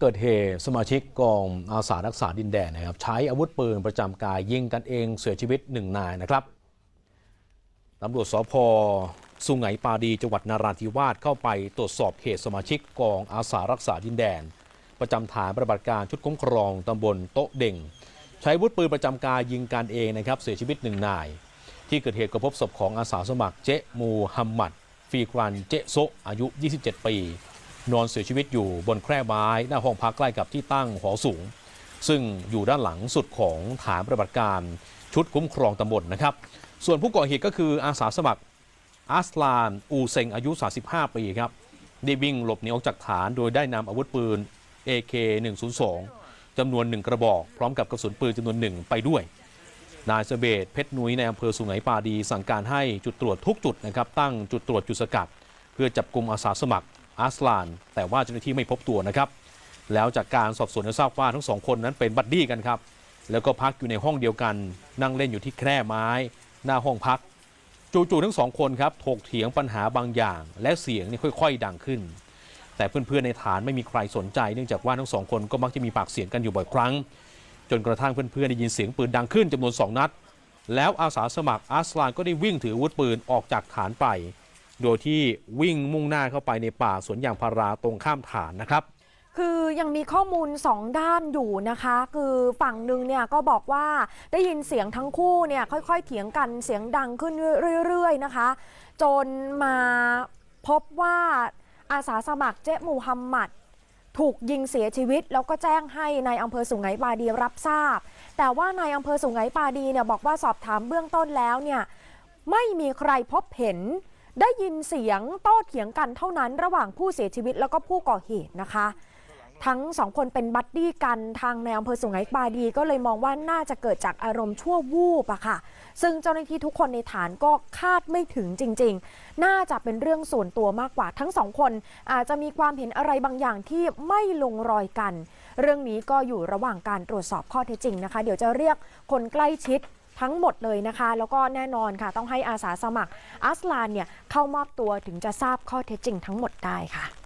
เกิดเหตุสมาชิกกองอาสารักษาดินแดนนะครับใช้อาวุธปืนประจำกายยิงกันเองเสียชีวิตหนึ่งนายนะครับตำรวจสพสุงไหงปาดีจังหวัดนาราธิวาสเข้าไปตรวจสอบเหตุสมาชิกกองอาสารักษาดินแดน ประจำฐานปฏิบัติการชุดคุ้มครองตำบลโต๊ะเด่ง ใช้อาวุธปืนประจำกายยิงกันเองนะครับเสียชีวิตหนึ่งนาย ที่เกิดเหตุก็พบศพของอาสาสมัครเจ๊มูฮัมหมัดฟีกรันเจโซอายุ 27 ปี นอนเสียชีวิตอยู่บนแคร่ไม้หน้าห้องพักใกล้กับที่ตั้งหอสูง ซึ่งอยู่ด้านหลังสุดของฐานปฏิบัติการชุดคุ้มครองตำบลนะครับ ส่วนผู้ก่อเหตุก็คืออาสาสมัครอัสลานอูเซงอายุ 35 ปีครับได้วิ่งหลบหนีออกจากฐานโดยได้นำอาวุธปืน AK-102 จำนวนหนึ่งกระบอก พร้อมกับกระสุนปืนจำนวนหนึ่งไปด้วย นายเสเบตเพชรนุ้ยในอำเภอสุไหงปาดี สั่งการให้จุดตรวจทุกจุดนะครับตั้งจุดตรวจจุดสกัด เพื่อจับกลุ่มอาสาสมัคร อาสลาน แต่ว่าเจ้าหน้าที่ไม่พบตัวนะครับ แล้วจากการสอบสวนทราบว่าทั้งสองคนนั้นเป็นบัดดี้กันครับ แล้วก็พักอยู่ในห้องเดียวกัน นั่งเล่นอยู่ที่แคร่ไม้ หน้าห้องพัก จู่ๆทั้งสองคนครับถกเถียงปัญหาบางอย่าง และเสียงนี่ค่อย ๆ ดังขึ้น แต่เพื่อนๆในฐานไม่มีใครสนใจ เนื่องจากว่าทั้งสองคนก็มักจะมีปากเสียงกันอยู่บ่อยครั้ง จนกระทั่งเพื่อนๆได้ยินเสียงปืนดังขึ้นจำนวน2นัด แล้วอาสาสมัครอาสลานก็ได้วิ่งถืออาวุธปืนออกจากฐานไป โดยที่วิ่งมุ่งหน้าเข้าไปในป่าสวนยางพาราตรงข้ามฐานนะครับ คือยังมีข้อมูลสองด้านอยู่นะคะ คือฝั่งหนึ่งเนี่ยก็บอกว่าได้ยินเสียงทั้งคู่เนี่ยค่อยๆเถียงกันเสียงดังขึ้นเรื่อยๆนะคะ จนมาพบว่าอาสาสมัครเจ๊มูฮัมหมัดถูกยิงเสียชีวิต แล้วก็แจ้งให้ในายอำเภอสุงไหงปาดีรับทราบ แต่ว่านายอำเภอสุงไหงปาดีเนี่ยบอกว่าสอบถามเบื้องต้นแล้วเนี่ยไม่มีใครพบเห็น ได้ยินเสียงโต้เถียงกันเท่านั้นระหว่างผู้เสียชีวิตแล้วก็ผู้ก่อเหตุนะคะ ทั้งสองคนเป็นบัดดี้กันทางในอำเภอสุไหงปาดี ก็เลยมองว่าน่าจะเกิดจากอารมณ์ชั่ววูบอะค่ะ ซึ่งเจ้าหน้าที่ทุกคนในฐานก็คาดไม่ถึงจริง ๆ น่าจะเป็นเรื่องส่วนตัวมากกว่า ทั้งสองคนอาจจะมีความเห็นอะไรบางอย่างที่ไม่ลงรอยกัน เรื่องนี้ก็อยู่ระหว่างการตรวจสอบข้อเท็จจริงนะคะ เดี๋ยวจะเรียกคนใกล้ชิด ทั้งหมดเลยนะคะ แล้วก็แน่นอนค่ะ ต้องให้อาสาสมัครอัสลานเนี่ยเข้ามอบตัวถึงจะทราบข้อเท็จจริงทั้งหมดได้ค่ะ